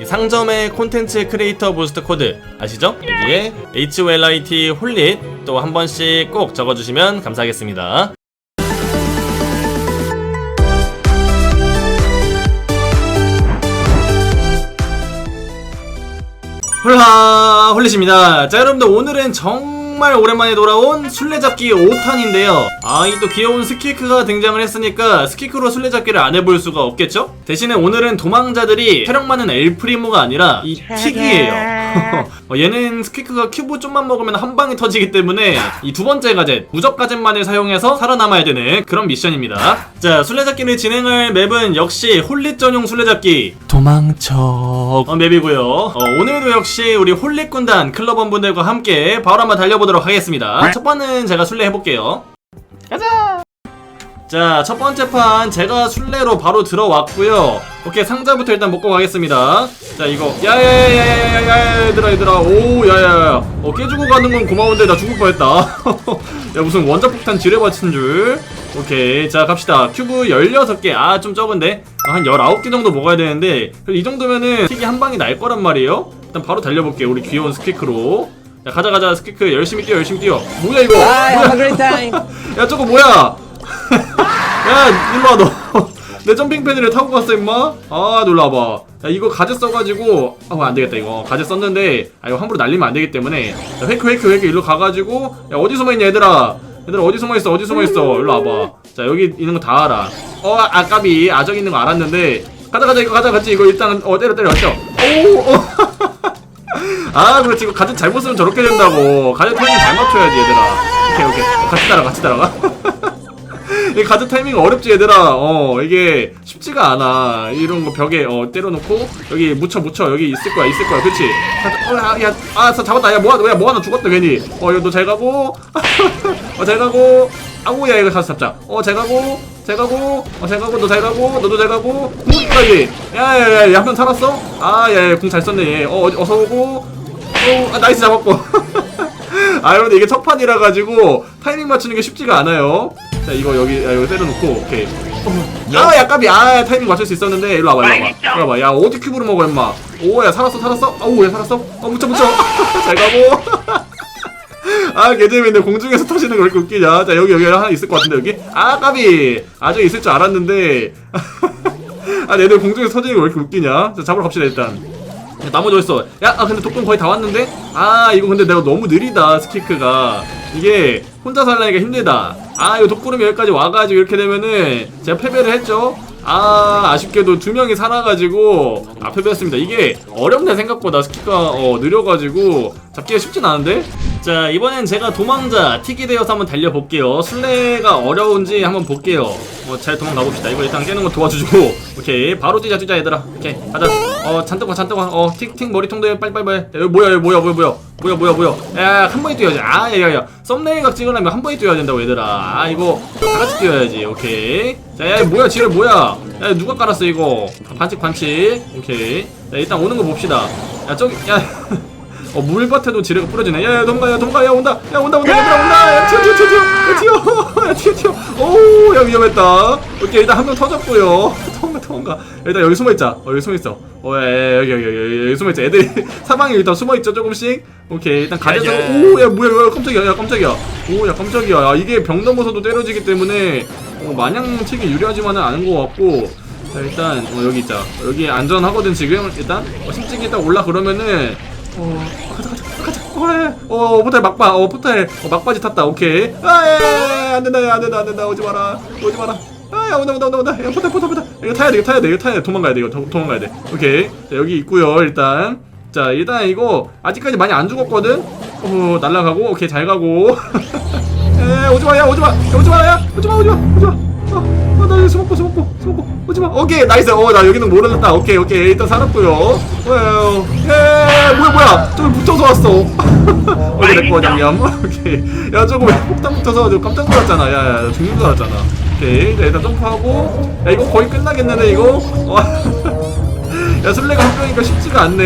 이 상점의 콘텐츠 크리에이터 부스트 코드 아시죠? 여기에 HOLIT 홀릿 또 한 번씩 꼭 적어주시면 감사하겠습니다. 홀라 홀릿입니다. 자 여러분들 오늘은 정 말 오랜만에 돌아온 술래잡기 5탄인데요. 아 이 또 귀여운 스키크가 등장을 했으니까 스키크로 술래잡기를 안 해볼 수가 없겠죠? 대신에 오늘은 도망자들이 체력 많은 엘프리모가 아니라 이 틱이에요. 어, 얘는 스키크가 큐브 좀만 먹으면 한 방에 터지기 때문에 이 두 번째 가젯 무적 가젯만을 사용해서 살아남아야 되는 그런 미션입니다. 자 술래잡기를 진행할 맵은 역시 홀릿 전용 술래잡기 도망쳐 어, 맵이고요. 어, 오늘도 역시 우리 홀릿 군단 클럽원 분들과 함께 바로 한번 달려보도록 하겠습니다. 첫 번은 제가 술래 해볼게요. 가자. 자, 첫 번째 판 제가 술래로 바로 들어왔고요. 오케이, 상자부터 일단 먹고 가겠습니다. 자, 이거 야야야야야야 얘들아 얘들아. 오, 야야야. 어, 깨주고 가는 건 고마운데 나 죽을 뻔했다. 야, 무슨 원자폭탄 지뢰 받친 줄. 오케이, 자 갑시다. 큐브 16개. 아, 좀 적은데. 아, 한 19개 정도 먹어야 되는데 이 정도면은 틱이 한 방이 날 거란 말이에요. 일단 바로 달려볼게요. 우리 귀여운 스키크로. 자, 가자 가자 스키크 열심히 뛰어 열심히 뛰어. 뭐야 이거? A 뭐야? 야 저거 뭐야? 야 일로와 너. 내 점핑 패드를 타고 갔어 임마? 아 놀라봐. 야 이거 가제 써가지고 아 안되겠다 이거. 가제 썼는데 아 이거 함부로 날리면 안되기 때문에. 자, 회크 회크 회크 일로 가가지고 야 어디 숨어있냐 얘들아? 얘들아 어디 숨어있어 어디 숨어있어? 일로 와봐. 자 여기 있는 거 다 알아. 어 아, 아까비. 아적 있는 거 알았는데. 가자 가자 이거 가자 같이. 이거 일단 어 때려 때려 맞죠? 오! 어. 아 그렇지. 이거 가제 잘못 쓰면 저렇게 된다고. 가제 타이밍 잘 맞춰야지 얘들아. 오케이 오케이. 어, 같이 따라 같이 따라가. 이 가드 타이밍 어렵지 얘들아. 어 이게 쉽지가 않아. 이런 거 벽에 어 때려놓고 여기 묻혀 묻혀. 여기 있을 거야 있을 거야. 그치? 어야아 잡았다. 야 뭐하나 야 뭐하나 죽었다 괜히. 어 이거 너잘 가고. 어잘 가고. 아우 야 이거 가서 잡자. 어잘 가고. 잘 가고. 어잘 가고. 너 잘 가고. 너도 잘 가고. 무기까지 야야야 한명 살았어? 아야야 공 잘 썼네 얘. 어 어서 오고. 어 아, 나이스 잡았고 아 여러분 이게 첫판이라 가지고 타이밍 맞추는 게 쉽지가 않아요. 자 이거 여기 야, 이거 때려놓고 오케이. 아 약간이 아 타이밍 맞출 수 있었는데. 일로 와봐 일로 와봐. 일로 와봐. 야 어디 큐브를 먹어 임마. 오야 살았어 살았어. 아우 야 살았어. 어 묻혀 묻혀. 잘 가고. 아 개재밌네. 공중에서 터지는 거왜 이렇게 웃기냐. 자 여기 여기 하나 있을 것 같은데 여기. 아 까비. 아저 있을 줄 알았는데. 아 얘들 공중에서 터지는 거왜 이렇게 웃기냐. 자 잡으러 갑시다 일단. 야, 나머지 어딨어? 야, 아, 근데 독금 거의 다 왔는데? 아, 이거 근데 내가 너무 느리다, 스키크가. 이게, 혼자 살라니까 힘들다. 아, 이거 독구름이 여기까지 와가지고 이렇게 되면은, 제가 패배를 했죠? 아, 아쉽게도 두 명이 살아가지고, 아, 패배했습니다. 이게, 어렵네, 생각보다. 스키크가, 어, 느려가지고, 잡기가 쉽진 않은데? 자, 이번엔 제가 도망자, 틱이 되어서 한번 달려볼게요. 술래가 어려운지 한번 볼게요. 뭐, 잘 도망가 봅시다. 이거 일단 깨는 거 도와주고, 오케이. 바로 뛰자, 뛰자, 얘들아. 오케이. 가자. 어, 잔뜩 와, 잔뜩 와. 어, 틱틱 머리통도 해. 빨리빨리 빨리. 야, 여기 뭐야, 여기 뭐야, 뭐야, 뭐야. 뭐야, 뭐야, 뭐야. 야, 한 번에 뛰어야지. 아, 야, 야, 야. 썸네일 각 찍으려면 한 번에 뛰어야 된다고, 얘들아. 아, 이거, 다 같이 뛰어야지. 오케이. 자, 야, 뭐야, 지뢰 뭐야. 야, 누가 깔았어, 이거. 반칙, 반칙. 오케이. 자, 일단 오는 거 봅시다. 야, 저기, 야. 어, 물밭에도 지뢰가 뿌려지네. 야, 야, 동가, 야, 동가, 야, 온다. 야, 온다, 온다, 얘들아, 온다. 야, 튀어, 튀어, 튀어, 튀어. 야, 튀어. 야, 튀어, 튀어. 오, 야, 위험했다. 오케이, 일단 한 명 터졌고요. 도망가, 도망가. 일단 여기 숨어있자. 어, 여기 숨어있어. 어, 야, 야, 여기, 여기, 여기, 여기 숨어있자. 애들이 사방에 일단 숨어있죠, 조금씩. 오케이, 일단 가려서. 야, 야. 오, 야, 뭐야, 뭐야, 깜짝이야, 야, 깜짝이야. 오, 야, 깜짝이야. 야, 이게 병 넘어서도 때려지기 때문에, 어, 마냥 튀기 유리하지만은 않은 것 같고, 자 일단 어, 여기 있자 여기 안전하거든 지금 일단 어, 심증이 딱 올라 그러면은 어 가자 가자 가자. 어, 예. 어 포탈 막바. 어 포탈. 어, 막바지 탔다. 오케이. 아예 안된다 야, 안된다 안 된다. 오지 마라. 오지 마라. 아 야 온다 온다 온다 온다. 야 포탈 포탈 포탈. 이거 타야 돼 이거 타야 돼 이거 타야 돼. 도망가야 돼 이거 도, 도망가야 돼. 오케이. 자 여기 있고요 일단. 자 일단 이거 아직까지 많이 안 죽었거든? 어 날라가고 오케이 잘 가고. 에 오지 마 야 오지 마. 야, 오지 마 야. 오지 마 오지 마 오지 마 어, 어, 나 여기 숨었고 숨었고 숨었고 오지마. 오케이 나이스. 어나 여기는 모르겠다. 오케이 오케이. 일단 살았고요. 어에 뭐야 뭐야. 저기 붙어서 왔어. 어디 내꺼 냠냠 오케이. 야 저거 왜 폭탄 붙어서 저 깜짝 놀랐잖아. 야야 죽는 줄 알았잖아. 오케이 자 일단 점프하고. 야 이거 거의 끝나겠는데 이거? 어. 야 술래가 한 명이니까 쉽지가 않네.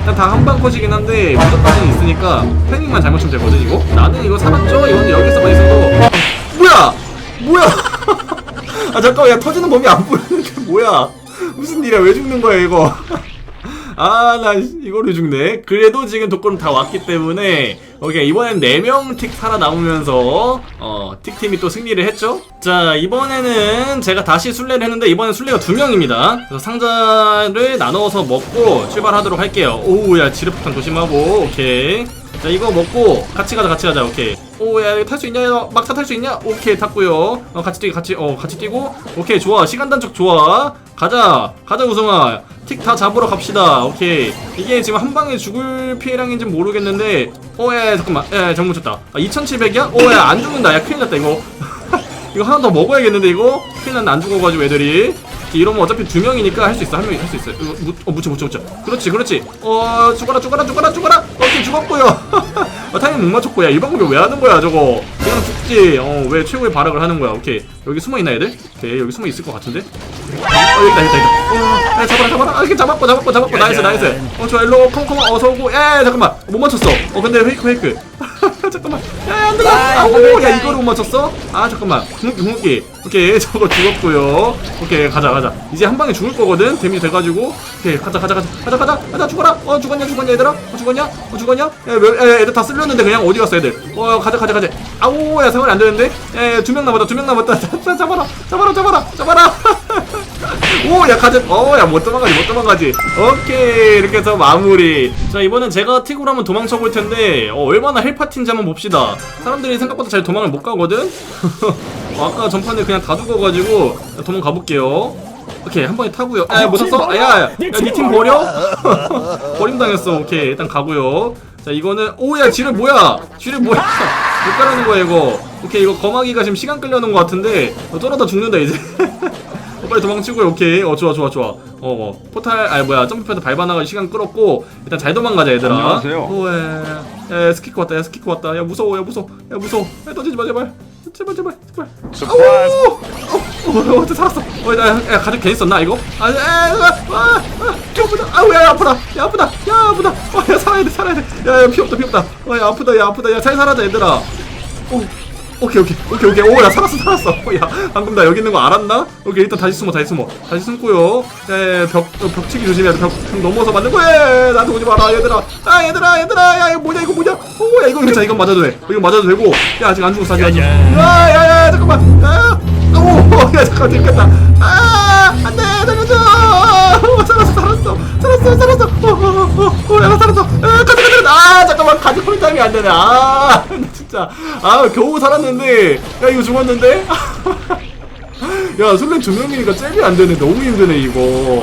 일단 다 한 방 컷이긴 한데 무조건이 있으니까 타이밍만 잘 맞추면 되거든 이거? 나는 이거 살았죠? 이건 여기서만 있어도 뭐야? 뭐야 아 잠깐만 야 터지는 범위 안 보이는 게 뭐야 무슨 일이야 왜 죽는 거야 이거 아, 나 이거를 죽네. 그래도 지금 독거는 다 왔기 때문에 오케이 이번엔 4명 틱 살아남으면서 어, 틱팀이 또 승리를 했죠. 자, 이번에는 제가 다시 순례를 했는데 이번엔 순례가 2명입니다. 그래서 상자를 나눠서 먹고 출발하도록 할게요. 오우, 야, 지뢰폭탄 조심하고. 오케이. 자, 이거 먹고 같이 가자, 같이 가자. 오케이. 오, 야, 탈 수 있냐? 너 막타 탈 수 있냐? 오케이, 탔고요. 어, 같이 뛰기, 같이, 어, 같이 뛰고. 오케이, 좋아. 시간 단축 좋아. 가자. 가자, 우승아. 틱 다 잡으러 갑시다. 오케이. 이게 지금 한 방에 죽을 피해량인지 모르겠는데. 어, 야, 야, 잠깐만. 야, 야, 정문 쳤다. 아, 2700이야? 어, 야, 안 죽는다. 야, 큰일 났다, 이거. 이거 하나 더 먹어야겠는데, 이거? 큰일 났네, 안 죽어가지고 애들이. 이러면 어차피 두 명이니까 할 수 있어. 한 명이 할 수 있어. 이거 무, 어, 묻혀, 묻혀, 묻혀. 그렇지, 그렇지. 어, 죽어라, 죽어라, 죽어라, 죽어라. 오케이, 죽었고요. 어, 타이밍 못 맞췄고, 야, 이 방법이 왜 하는 거야, 저거. 그냥 죽지. 어, 왜 최고의 발악을 하는 거야. 오케이. 여기 숨어 있나, 애들? 오케이, 여기 숨어 있을 것 같은데? 어, 여기다, 여기다, 여기다. 어, 야, 잡아라, 잡아라. 아, 이렇게 잡았고, 잡았고, 잡았고. 나이스, 나이스. 어, 좋아, 일로, 컴컴, 어서 오고. 야, 잠깐만. 못 맞췄어. 어, 근데 페이크, 페이크. 잠깐만. 야, 안 들어. 아, 오, 야, 이거를 못 맞췄어? 아, 잠깐만. 궁극기, 궁극기. 오케이, 저거 죽었고요. 오케이, 가자, 가자. 이제 한 방에 죽을 거거든. 데미지 돼가지고. 오케이, 가자, 가자, 가자, 가자, 가자, 가자, 죽어라. 어, 죽었냐, 죽었냐, 얘들아? 어, 죽었냐? 어, 죽었냐? 야, 몇, 야, 애들 다 쓸렸는데 그냥 어디 갔어, 애들? 어, 가자, 가자, 가자. 아우, 야, 생활이 안 되는데? 야, 두명 남았다, 두 명 남았다. 자, 잡아라, 잡아라, 잡아라, 잡아라. 오, 야, 가자. 어, 야, 못 도망가지, 못 도망가지. 오케이, 이렇게 해서 마무리. 자, 이번엔 제가 틱으로 한번 도망쳐 볼 텐데, 어, 얼마나 헬파티인지 한번 봅시다. 사람들이 생각보다 잘 도망을 못 가거든? 어, 아까 전판에 그냥 다 죽어가지고, 도망 가 볼게요. 오케이, 한 번에 타고요. 야, 못 탔어? 아, 야, 야, 야, 니팀 버려? 버림당했어. 오케이, 일단 가고요. 자, 이거는, 오, 야, 지뢰 뭐야? 지뢰 뭐야? 못 가라는 거야, 이거. 오케이, 이거 거마기가 지금 시간 끌려는 것 같은데, 어, 쫄아다 죽는다, 이제. 어, 빨리 도망치고요. 오케이. 어, 좋아, 좋아, 좋아. 어, 어. 포탈, 아니, 뭐야. 점프패드 밟아나가 시간 끌었고, 일단 잘 도망가자, 얘들아. 안녕하세요. 오, 야, 야, 스키크 왔다, 야, 스키크 왔다. 야, 무서워, 야, 무서워. 야, 무서워. 야, 던지지 마, 제발. 제발, 제발, 제발. 아우! 어, 어, 어, 살았어. 어, 야, 야, 가족 괜히 썼나, 이거? 아, 야, 야, 야, 아, 아, 아프다. 아우, 야, 야, 아프다. 야, 아프다. 야, 아프다. 어, 야, 살아야 돼, 살아야 돼. 야, 야, 피 없다, 피 없다. 어, 야, 아프다, 야, 아프다. 야, 잘 살아자, 얘들아. 오, 오케이, 오케이, 오케이, 오케이. 오, 야, 살았어, 살았어. 어, 야, 방금 나 여기 있는 거 알았나? 오케이, 일단 다시 숨어, 다시 숨어. 다시 숨고요. 야, 야, 벽, 어, 벽치기 조심해야 돼. 벽, 벽 넘어서 맞는 거야. 야, 야, 나한테 오지 마라, 얘들아. 아, 얘들아, 얘들아. 야, 이거 뭐냐, 이거 뭐냐. 오, 야, 이거 괜찮아. 이건 맞아도 돼. 이거 맞아도 되고. 야, 아직 안 죽었어, 아직 안 죽었어. 야, 야, 야, 잠깐만. 야, 오, 야, 잠깐, 들켰다. 아, 안 돼, 살려줘. 어, 살았어, 살았어. 살았어, 살았어. 어, 어, 어, 어, 야, 나 살았어. 아, 가자, 가자, 아, 잠깐만. 가지 폴타임이 안 되네. 아, 나 진짜. 아, 겨우 살았는데. 야, 이거 죽었는데? 야, 술래 두 명이니까 잽이 안 되네. 너무 힘드네, 이거.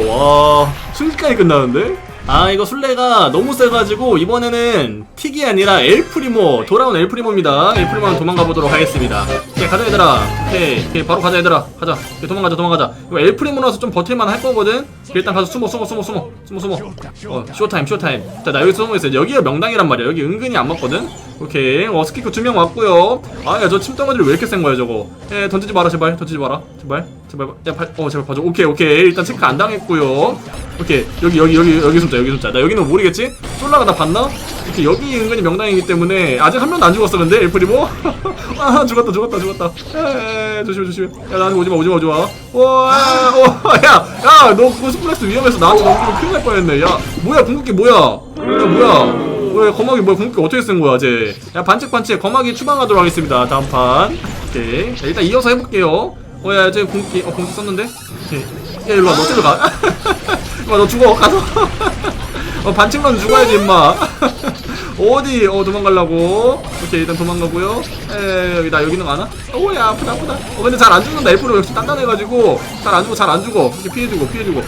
와, 순식간에 끝나는데? 아, 이거 술래가 너무 세가지고, 이번에는 틱이 아니라 엘프리모, 돌아온 엘프리모입니다. 엘프리모는 도망가 보도록 하겠습니다. 오케이, 가자, 얘들아. 오케이, 오케이, 바로 가자, 얘들아. 가자. 오케이, 도망가자, 도망가자. 이거 엘프리모라서 좀 버틸만 할 거거든? 일단 가서 숨어, 숨어, 숨어, 숨어. 숨어, 숨어. 어, 쇼타임, 쇼타임. 자, 나 여기 숨어 있어. 여기가 명당이란 말이야. 여기 은근히 안 맞거든? 오케이. 어, 스키크 두명 왔고요. 아, 야, 저 침덩어리를 왜 이렇게 센 거야, 저거. 에, 던지지 마라, 제발. 던지지 마라. 제발. 제발. 야, 발, 어, 제발 봐줘. 오케이, 오케이. 일단 체크 안 당했고요. 오케이. 여기, 여기, 여기, 여기 숨자, 여기 숨자. 나 여기는 모르겠지? 솔라가 나 봤나? 이렇게 여기 은근히 명당이기 때문에 아직 한 명도 안 죽었어, 근데? 엘프리모? 아, 죽었다, 죽었다, 죽었다. 에, 조심해, 조심해. 야, 나한테 오지 마, 오지 마, 오지 마. 와, 어, 야, 야, 너 그거 스플렉스 위험해서 나한테 너무 큰일 날 뻔했네. 야, 뭐야, 궁극기 뭐야? 야, 뭐야? 왜 거막이 뭐야 궁극기 어떻게 쓴 거야 쟤? 야 반칙 반칙 거막이 추방하도록 하겠습니다 다음 판 오케이 자, 일단 이어서 해볼게요 어야 쟤 궁극기 어 궁극기 썼는데? 오케이 야 일로 와 너 쟤로 가. 임마 너 죽어 가서. 어 반칙만 죽어야지 임마. 어디 어 도망가려고? 오케이 일단 도망가고요. 에 여기 나 여기는 가나? 오야 아프다 아프다. 어 근데 잘 안 죽는다. F로 역시 단단해가지고. 잘 안 죽어 잘 안 죽어. 이렇게 피해주고 피해주고.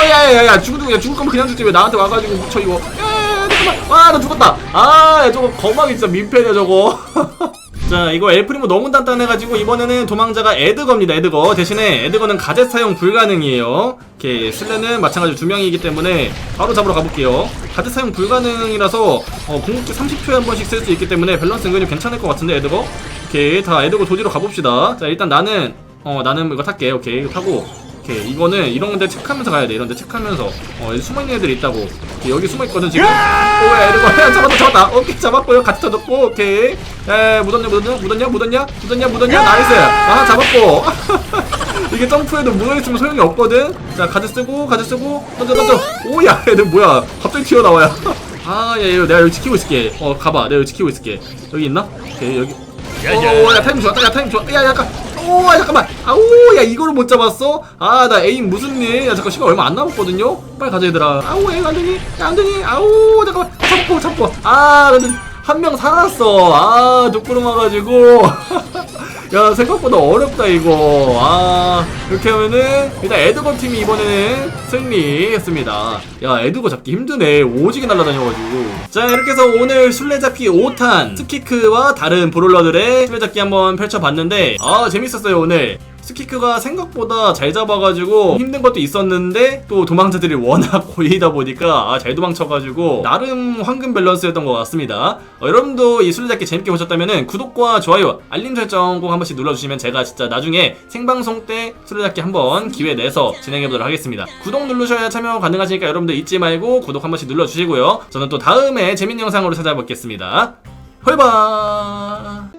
어야야야 죽을 죽을 죽을 거면 그냥 죽지 왜 나한테 와가지고 묻혀 이거. 야 잠깐만. 와나 죽었다. 아 저거 거막이 진짜 민폐네 저거 자 이거 엘프리모 너무 단단해가지고 이번에는 도망자가 에드거입니다 에드거. 대신에 에드거는 가젯 사용 불가능이에요. 이렇게 슬레는 마찬가지로 두 명이기 때문에 바로 잡으러 가볼게요. 가젯 사용 불가능이라서 어, 궁극기 30초에 한 번씩 쓸 수 있기 때문에 밸런스 은근히 괜찮을 것 같은데 에드거? 오케이 다 에드거 조지로 가봅시다. 자 일단 나는 어 나는 이거 탈게. 오케이 이거 타고 오케이 이거는 이런 데 체크하면서 가야 돼. 이런 데 체크하면서. 어 여기 숨어있는 애들이 있다고. 오케이, 여기 숨어있거든 지금. 오야 이러고 야 잡았다 잡았다. 오케이 잡았고요. 같이 터졌고 오케이. 에 묻었냐 묻었냐? 묻었냐 묻었냐? 묻었냐 묻었냐? 나이스. 아 잡았고. 이게 점프해도 묻어있으면 소용이 없거든. 자 가드 쓰고 가드 쓰고. 던져 던져. 오야 얘들 뭐야? 갑자기 튀어나와야 아야 내가 여기 지키고 있을게. 어 가봐. 내가 여기 지키고 있을게. 여기 있나? 오케이 여기. 오야 타임 좋았다. 야 타임 좋았다. 야 약간 오 잠깐만. 아우 야 이거를 못 잡았어? 아 나 에임 무슨 일야 잠깐 시간 얼마 안 남았거든요? 빨리 가자 얘들아. 아우 에임 안되니? 야 안되니? 아우 잠깐만. 잡고 잡고. 아 근데 한명 살았어. 아 뚝구름 와가지고 야 생각보다 어렵다 이거. 아 이렇게 하면은 일단 에드거 팀이 이번에는 승리했습니다. 야 에드거 잡기 힘드네. 오지게 날라다녀가지고. 자 이렇게 해서 오늘 술래잡기 5탄 스키크와 다른 브롤러들의 술래잡기 한번 펼쳐봤는데 아 재밌었어요 오늘 스키크가 생각보다 잘 잡아가지고 힘든 것도 있었는데 또 도망자들이 워낙 고이다 보니까 아, 잘 도망쳐가지고 나름 황금 밸런스였던 것 같습니다. 어, 여러분도 이 술래잡기 재밌게 보셨다면 구독과 좋아요, 알림 설정 꼭 한 번씩 눌러주시면 제가 진짜 나중에 생방송 때 술래잡기 한번 기회 내서 진행해보도록 하겠습니다. 구독 누르셔야 참여 가능하시니까 여러분들 잊지 말고 구독 한 번씩 눌러주시고요. 저는 또 다음에 재밌는 영상으로 찾아뵙겠습니다. 헐바